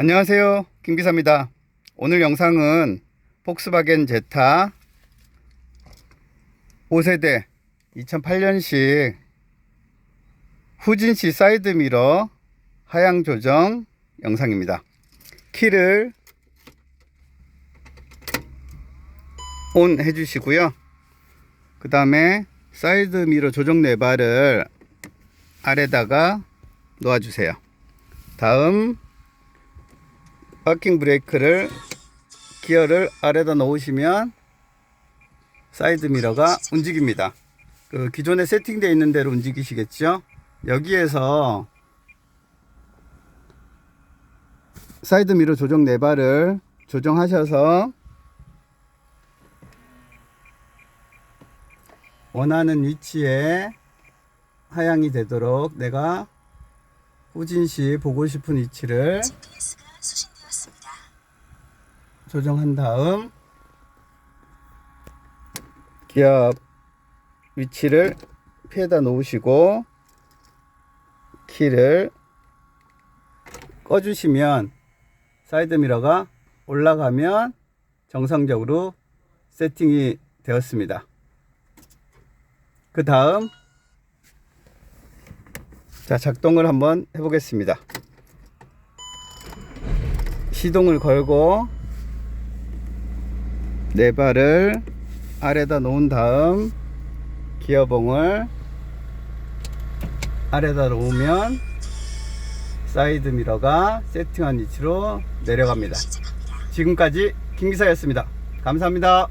안녕하세요. 김기사입니다. 오늘 영상은 폭스바겐 제타 5세대 2008년식 후진시 사이드미러 하향 조정 영상입니다. 키를 온 해주시고요. 그 다음에 사이드미러 조정 레바를 아래다가 놓아주세요. 다음 파킹 브레이크를 기어를 아래다 놓으시면 사이드 미러가 움직입니다. 그 기존에 세팅되어 있는 대로 움직이시겠죠? 여기에서 사이드 미러 조정 레바를 조정하셔서 원하는 위치에 하향이 되도록 내가 후진 시 보고 싶은 위치를 GPS가 수신되었습니다. 조정한 다음 기압 위치를 피해다 놓으시고 키를 꺼주시면 사이드 미러가 올라가면 정상적으로 세팅이 되었습니다. 그 다음 자 작동을 한번 해보겠습니다. 시동을 걸고 네 발을 아래다 놓은 다음 기어봉을 아래다 놓으면 사이드 미러가 세팅한 위치로 내려갑니다. 지금까지 김기사였습니다. 감사합니다.